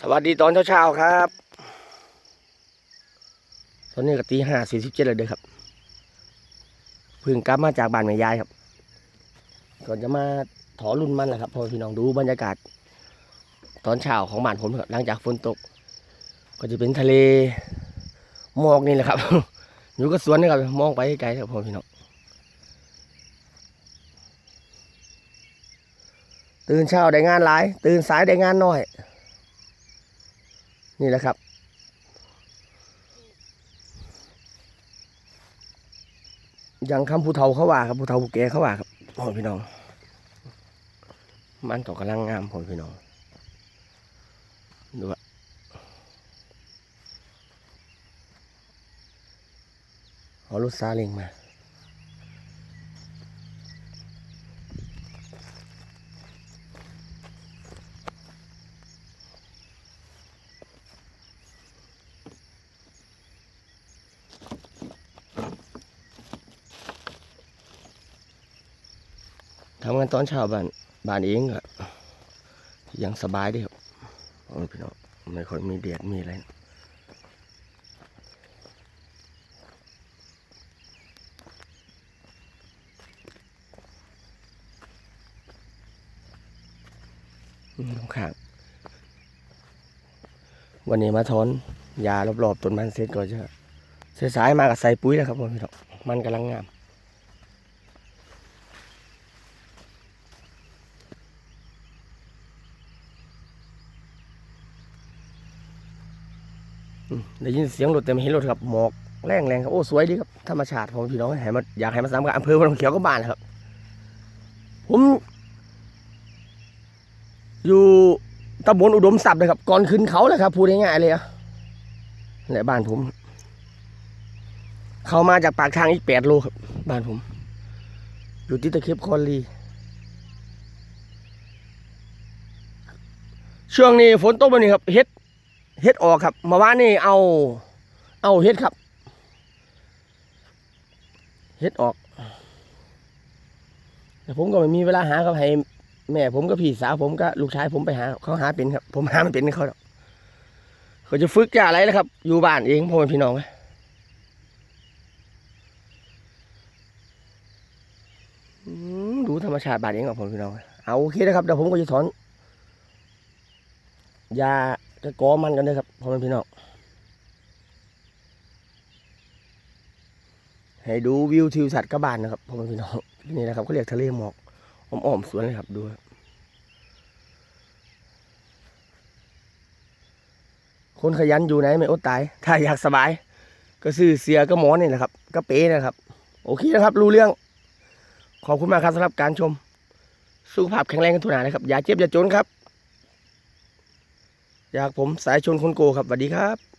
สวัสดีตอนเช้าๆครับ ตอนนี้ก็ตีห้าสี่สิบเจ็ดเลยเด้อครับเพิ่งกลับมาจากบ้านแม่ยายครับ ก่อนจะมาถอรุ่นมันแหละครับพอพี่น้องดูบรรยากาศ ตอนเช้าของบ้านผมครับหลังจากฝนตก ก็จะเป็นทะเลหมอกนี่แหละครับอยู่ก็สวนนี่ครับมองไปไกลครับพ่อพี่น้องตื่นเช้าได้งานหลาย ตื่นสายได้งานน้อย นี่แหละครับอย่างคำผู้เฒ่าเขาว่าครับผู้เฒ่าผู้แก่เขาว่าครับพ่อพี่น้อง มันก็กำลังงามพ่อพี่น้องดูว่าเอารถซาเล้งมา ทำงานตอนเช้าบ้านบ้านเองอะยังสบายดีครับพี่น้องไม่ค่อยมีแดดมีอะไรอืมข้างวันนี้มาถอนยารอบๆต้นมันเสร็จก็จะสายๆมากับใส่ปุ๋ยแล้วครับผมพี่น้องมันกำลังงาม ได้ยินเสียงรถแต่ไม่เห็นรถครับหมอกแรงแรงครับโอ้สวยดีครับธรรมชาติของพี่น้องให้มาอยากให้มาซ้ำกับอำเภอวังเขียวก็บ้านครับ ผมอยู่ตำบลอุดมศัพท์เลยครับ ก่อนขึ้นเขาเลยครับพูดง่ายๆเลยอะนี่แหละบ้านผม เขามาจากปากทางอีกแปดโลครับ บ้านผม อยู่ที่ตะเข็บคอนลีช่วงนี้ฝนตกมานี่ครับเฮ็ด เฮ็ดออกครับเมื่อวานนี่เอา เอาเฮ็ดครับ เฮ็ดออกแต่ผมก็ไม่มีเวลาหาครับให้แม่ผมกับพี่สาวผมก็ลูกชายผมไปหา เขาหาเป็นครับ ผมหาไม่เป็นเขาหรอกเขาจะฝึกจะอะไรแล้วครับ อยู่บ้านเองพ่อแม่พี่น้องดูธรรมชาติบ้านเองครับพ่อแม่พี่น้องเอาโอเคนะครับเดี๋ยวผมก็จะถอนยา กระกอมันกันเลยครับพ่อแม่พี่น้องให้ดูวิวทิวสัตว์กระบานนะครับพ่อแม่พี่น้องนี่นะครับเขาเรียกทะเลหมอกอ้อมๆสวนเลยครับดูครับคนขยันอยู่ไหนไม่อดตาย ถ้าอยากสบาย ก็ซื้อเสียก็หมอนนี่แหละครับ ก็เป๊นะครับ โอเคนะครับ รู้เรื่อง ขอบคุณมากครับสำหรับการชม สุขภาพแข็งแรงกันทุกหนานะครับ อย่าเจ็บอย่าจนครับ จากผมสายชนคนโกครับสวัสดีครับ